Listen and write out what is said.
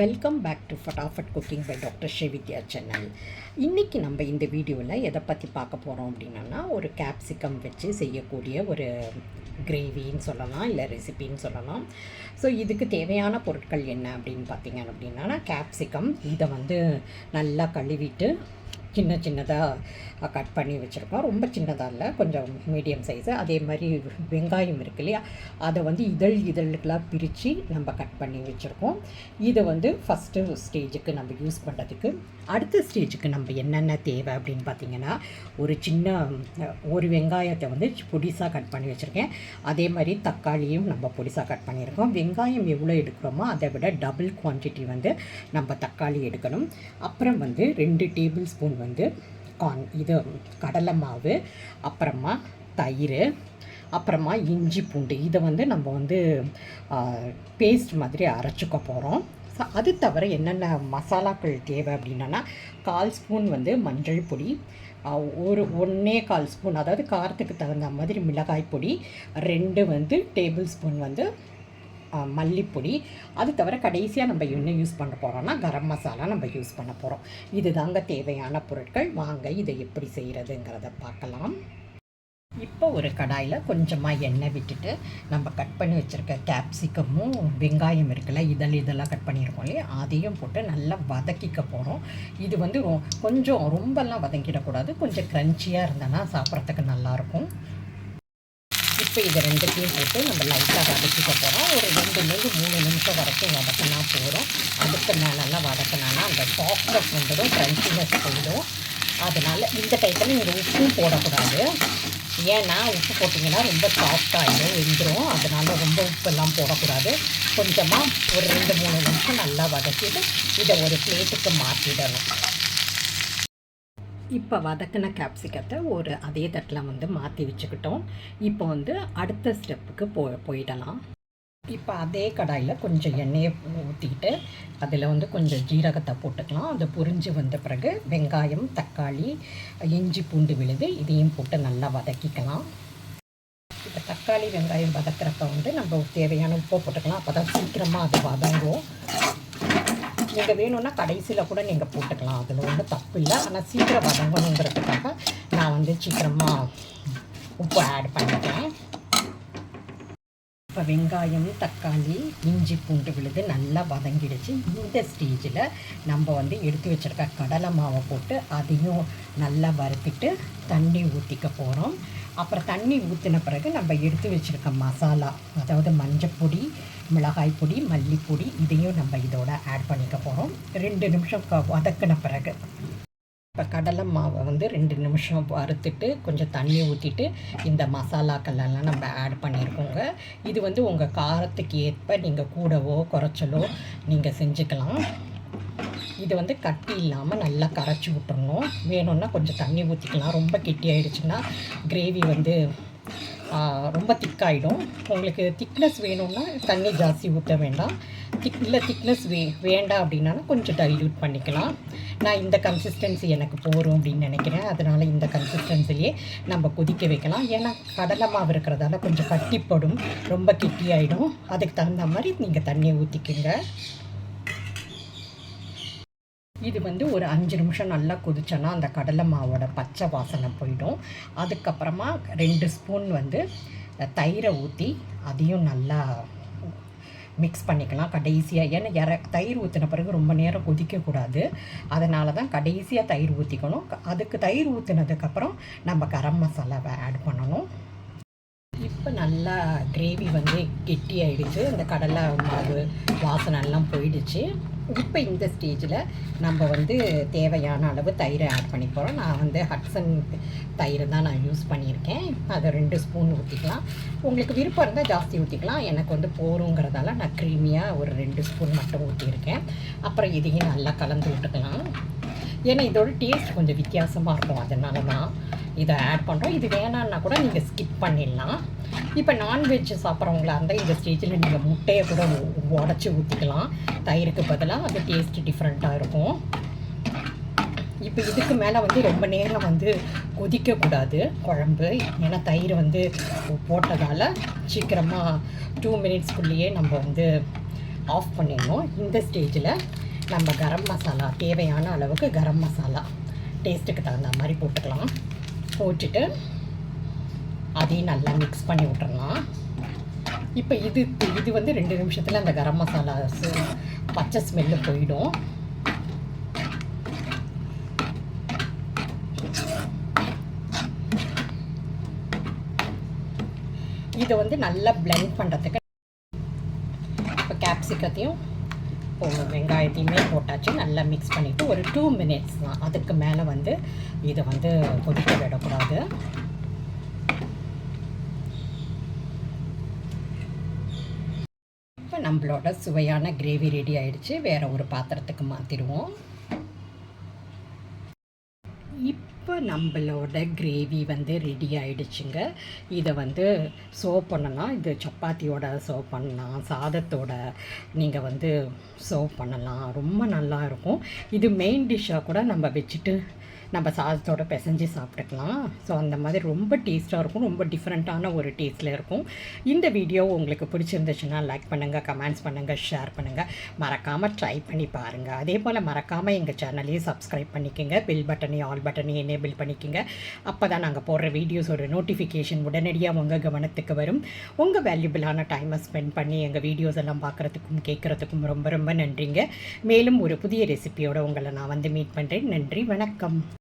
Welcome back to Fatafat cooking by doctor Srividya channel இன்றைக்கி நம்ம இந்த வீடியோவில் எதை பற்றி பார்க்க போகிறோம் அப்படின்னா ஒரு கேப்சிகம் வச்சு செய்யக்கூடிய ஒரு கிரேவின்னு சொல்லலாம் இல்லை ரெசிபின்னு சொல்லலாம். ஸோ இதுக்கு தேவையான பொருட்கள் என்ன அப்படின்னு பார்த்தீங்க அப்படின்னா கேப்சிகம் இதை வந்து நல்லா கழுவிட்டு சின்ன சின்னதாக கட் பண்ணி வச்சுருக்கோம். ரொம்ப சின்னதாக இல்லை கொஞ்சம் மீடியம் சைஸு அதே மாதிரி வெங்காயம் இருக்கு இல்லையா? அதை வந்து இதழ் இதழுக்கெலாம் பிரித்து நம்ம கட் பண்ணி வச்சுருக்கோம். இதை வந்து ஃபஸ்ட்டு ஸ்டேஜுக்கு நம்ம யூஸ் பண்ணுறதுக்கு அடுத்த ஸ்டேஜுக்கு நம்ம என்னென்ன தேவை அப்படின்னு பார்த்தீங்கன்னா ஒரு சின்ன ஒரு வெங்காயத்தை வந்து பொடிசாக கட் பண்ணி வச்சுருக்கேன். அதே மாதிரி தக்காளியும் நம்ம பொடிசாக கட் பண்ணியிருக்கோம். வெங்காயம் எவ்வளோ எடுக்கிறோமோ அதை விட டபுள் குவான்டிட்டி வந்து நம்ம தக்காளி எடுக்கணும். அப்புறம் வந்து ரெண்டு டேபிள் ஸ்பூன் வந்து கான் இது கடலை மாவு அப்புறமா தயிர் அப்புறமா இஞ்சி பூண்டு. இதை வந்து நம்ம வந்து பேஸ்ட் மாதிரி அரைச்சிக்க போகிறோம் ஸோ அது தவிர என்னென்ன மசாலாக்கள் தேவை அப்படின்னா கால் ஸ்பூன் வந்து மஞ்சள் பொடி ஒரு ஒன்றே கால் ஸ்பூன் அதாவது காரத்துக்கு தகுந்த மாதிரி மிளகாய் பொடி ரெண்டு வந்து டேபிள் ஸ்பூன் வந்து மல்லிப்பொடி. அது தவிர கடைசியாக நம்ம என்ன யூஸ் பண்ண போகிறோம்னா கரம் மசாலா நம்ம யூஸ் பண்ண போகிறோம் இது தாங்க தேவையான பொருட்கள். வாங்க இதை எப்படி செய்கிறதுங்கிறத பார்க்கலாம். இப்போ ஒரு கடாயில் கொஞ்சமாக எண்ணெய் விட்டுட்டு நம்ம கட் பண்ணி வச்சுருக்க கேப்சிக்கமும் வெங்காயம் இருக்குல்ல இதழ் இதெல்லாம் கட் பண்ணியிருக்கோம் இல்லையா? அதையும் போட்டு நல்லா வதக்கிக்க போகிறோம் இது வந்து கொஞ்சம் ரொம்பலாம் வதக்கிடக்கூடாது கொஞ்சம் க்ரன்ச்சியாக இருந்தனா சாப்பிட்றதுக்கு நல்லாயிருக்கும். இப்போ இது ரெண்டுத்தையும் போட்டு நம்ம லைட்டாக வதக்கிக்க போகிறோம் ஒரு ரெண்டுலேருந்து மூணு நிமிஷம் வரைக்கும் வதக்கினா போகிறோம் அதுக்கு நல்லா வதக்கினானா அந்த சாஃப்ட்னஸ் வந்துடும் க்ரன்ச்சினஸ் போயிடும். அதனால் இந்த டைத்தில் நீங்கள் உப்பும் போடக்கூடாது. ஏன்னா உப்பு போட்டிங்கன்னா ரொம்ப சாஃப்டாகிடும் வெந்துடும் அதனால் ரொம்ப உப்பெல்லாம் போடக்கூடாது. கொஞ்சமாக ஒரு ரெண்டு மூணு நிமிஷம் நல்லா வதக்கிட்டு இதை ஒரு பிளேட்டுக்கு மாற்றிடணும் இப்போ வதக்கின கேப்சிகத்தை ஒரு அதே தட்டில் வந்து மாற்றி வச்சுக்கிட்டோம். இப்போ வந்து அடுத்த ஸ்டெப்புக்கு போ போயிடலாம். இப்போ அதே கடாயில் கொஞ்சம் எண்ணெயை ஊற்றிக்கிட்டு அதில் வந்து கொஞ்சம் ஜீரகத்தை போட்டுக்கலாம். அது பொரிஞ்சு வந்த பிறகு வெங்காயம் தக்காளி இஞ்சி பூண்டு விழுது இதையும் போட்டு நல்லா வதக்கிக்கலாம். இப்போ தக்காளி வெங்காயம் வதக்கிறப்ப வந்து நம்ம தேவையான உப்பை போட்டுக்கலாம். அப்போ தான் சீக்கிரமாக அது வதங்கும். நீங்கள் வேணும்னா கடைசியில் கூட நீங்கள் போட்டுக்கலாம். அதில் ஒன்றும் தப்பு இல்லை ஆனால் சீக்கிரம் வதங்கணுங்கிறதுக்காக நான் வந்து சீக்கிரமாக உப்பு ஆட் பண்ணிட்டேன் இப்போ வெங்காயம் தக்காளி இஞ்சி பூண்டு விழுது நல்லா வதங்கிடுச்சு. இந்த ஸ்டேஜில் நம்ம வந்து எடுத்து வச்சிருக்க கடலை மாவை போட்டு அதையும் நல்லா வறுத்துட்டு தண்ணி ஊற்றிக்க போகிறோம் அப்புறம் தண்ணி ஊற்றின பிறகு நம்ம எடுத்து வச்சிருக்க மசாலா அதாவது மஞ்சப்பொடி மிளகாய் பொடி மல்லிப்பொடி இதையும் நம்ம இதோட ஆட் பண்ணிக்க போகிறோம் ரெண்டு நிமிஷம் வதக்கின பிறகு. இப்போ கடலை மாவை வந்து ரெண்டு நிமிஷம் வறுத்துட்டு கொஞ்சம் தண்ணி ஊற்றிட்டு இந்த மசாலாக்கள் எல்லாம் நம்ம ஆட் பண்ணியிருக்கோங்க இது வந்து உங்கள் காரத்துக்கு ஏற்ப நீங்கள் கூடவோ குறைச்சலோ நீங்கள் செஞ்சுக்கலாம். இது வந்து கட்டி இல்லாமல் நல்லா கரைச்சி விட்டுறணும். வேணும்னா கொஞ்சம் தண்ணி ஊற்றிக்கலாம் ரொம்ப கெட்டி ஆயிடுச்சுன்னா கிரேவி வந்து ரொம்ப திக்காயிடும் உங்களுக்கு திக்னஸ் வேணும்னா தண்ணி ஜாஸ்தி ஊற்ற வேண்டாம். திக் இல்லை திக்னஸ் வே வேண்டாம் அப்படின்னாலும் கொஞ்சம் டைல்யூட் பண்ணிக்கலாம். நான் இந்த கன்சிஸ்டன்சி எனக்கு போகும் அப்படின்னு நினைக்கிறேன். அதனால் இந்த கன்சிஸ்டன்சிலேயே நம்ம கொதிக்க வைக்கலாம். ஏன்னா கடலை மாவு இருக்கிறதால கொஞ்சம் கட்டிப்படும். ரொம்ப கெட்டியாயிடும் அதுக்கு தகுந்த மாதிரி நீங்கள் தண்ணியை ஊற்றிக்குங்க இது வந்து ஒரு அஞ்சு நிமிஷம் நல்லா கொதிச்சோன்னா அந்த கடலை மாவோட பச்சை வாசனை போயிடும். அதுக்கப்புறமா ரெண்டு ஸ்பூன் வந்து தயிரை ஊற்றி அதையும் நல்லா மிக்ஸ் பண்ணிக்கலாம். கடைசியாக ஏன்னா இற தயிர் ஊற்றின பிறகு ரொம்ப நேரம் கொதிக்கக்கூடாது. அதனால தான் கடைசியாக தயிர் ஊற்றிக்கணும் அதுக்கு தயிர் ஊற்றினதுக்கப்புறம் நம்ம கரம் மசாலாவை ஆட் பண்ணணும். இப்போ நல்லா கிரேவி வந்து கெட்டி ஆகிடுச்சு இந்த கடலை மாவு வாசனை எல்லாம் போயிடுச்சு. இப்போ இந்த ஸ்டேஜில் நம்ம வந்து தேவையான அளவு தயிரை ஆட் பண்ணி போகிறோம் நான் வந்து ஹட்சன் தயிர் தான் நான் யூஸ் பண்ணியிருக்கேன். அதை ரெண்டு ஸ்பூன் ஊற்றிக்கலாம் உங்களுக்கு விருப்பம் இருந்தால் ஜாஸ்தி ஊற்றிக்கலாம் எனக்கு வந்து போருங்கிறதால நான் க்ரீமியாக ஒரு ரெண்டு ஸ்பூன் மட்டும் ஊற்றியிருக்கேன் அப்புறம் இதையும் நல்லா கலந்து விட்டுக்கலாம். ஏன்னா இதோட டேஸ்ட் கொஞ்சம் வித்தியாசமாக இருக்கும். அதனால தான் இதை ஆட் பண்ணுறோம் இது வேணான்னா கூட நீங்கள் ஸ்கிப் பண்ணிடலாம். இப்போ நான்வெஜ் சாப்பிட்றவங்களா இருந்தால் இந்த ஸ்டேஜில் நீங்கள் முட்டையை கூட உடச்சி ஊற்றிக்கலாம் தயிருக்கு பதிலாக அது டேஸ்ட் டிஃப்ரெண்ட்டாக இருக்கும். இப்போ இதுக்கு மேலே வந்து ரொம்ப நேரம் வந்து கொதிக்கக்கூடாது குழம்பு ஏன்னா தயிர் வந்து போட்டதால் சீக்கிரமாக டூ மினிட்ஸ்க்குள்ளேயே நம்ம வந்து ஆஃப் பண்ணிடணும். இந்த ஸ்டேஜில் நம்ம கரம் மசாலா தேவையான அளவுக்கு கரம் மசாலா டேஸ்ட்டுக்கு தகுந்த மாதிரி போட்டுக்கலாம். போட்டுட்டு அதையும் நல்லா மிக்ஸ் பண்ணி விட்டுறலாம். இப்போ இது இது வந்து ரெண்டு நிமிஷத்தில் அந்த கரம் மசாலா பச்சை ஸ்மெல்லு போயிடும். இதை வந்து நல்லா பிளெண்ட் பண்ணுறதுக்கு இப்போ கேப்சிகத்தையும் இப்போ வெங்காயத்தையுமே போட்டாச்சு நல்லா மிக்ஸ் பண்ணிவிட்டு ஒரு டூ மினிட்ஸ் தான். அதுக்கு மேலே வந்து இதை வந்து கொதிக்க விடக்கூடாது. இப்போ நம்மளோட சுவையான கிரேவி ரெடி ஆயிடுச்சு. வேற ஒரு பாத்திரத்துக்கு மாற்றிடுவோம் இப்போ நம்மளோட கிரேவி வந்து ரெடி ஆயிடுச்சுங்க. இதை வந்து சர்வ் பண்ணலாம் இது சப்பாத்தியோட சர்வ் பண்ணலாம் சாதத்தோட நீங்கள் வந்து சர்வ் பண்ணலாம். ரொம்ப நல்லா இருக்கும். இது மெயின் டிஷ்ஷாக கூட நம்ம வச்சுட்டு நம்ம சாதத்தோட பிசைஞ்சு சாப்பிட்டுக்கலாம். ஸோ அந்த மாதிரி ரொம்ப டேஸ்ட்டாக இருக்கும். ரொம்ப டிஃப்ரெண்ட்டான ஒரு டேஸ்ட்டில் இருக்கும். இந்த வீடியோ உங்களுக்கு பிடிச்சிருந்துச்சுன்னா லைக் பண்ணுங்கள் கமெண்ட்ஸ் பண்ணுங்கள் ஷேர் பண்ணுங்கள் மறக்காமல் ட்ரை பண்ணி பாருங்கள் அதே போல் மறக்காமல் எங்கள் சேனலையும் சப்ஸ்கிரைப் பண்ணிக்கோங்க. பில் பட்டனையும் ஆல் பட்டனையும் எனேபிள் பண்ணிக்கோங்க. அப்போ தான் நாங்கள் போடுற வீடியோஸோட நோட்டிஃபிகேஷன் உடனடியாக உங்கள் கவனத்துக்கு வரும். உங்கள் வேல்யூபிளான டைமை ஸ்பெண்ட் பண்ணி எங்கள் வீடியோஸ் எல்லாம் பார்க்குறதுக்கும் கேட்குறதுக்கும் ரொம்ப ரொம்ப நன்றிங்க. மேலும் ஒரு புதிய ரெசிபியோட உங்களை நான் வந்து மீட் பண்ணுறேன் நன்றி வணக்கம்.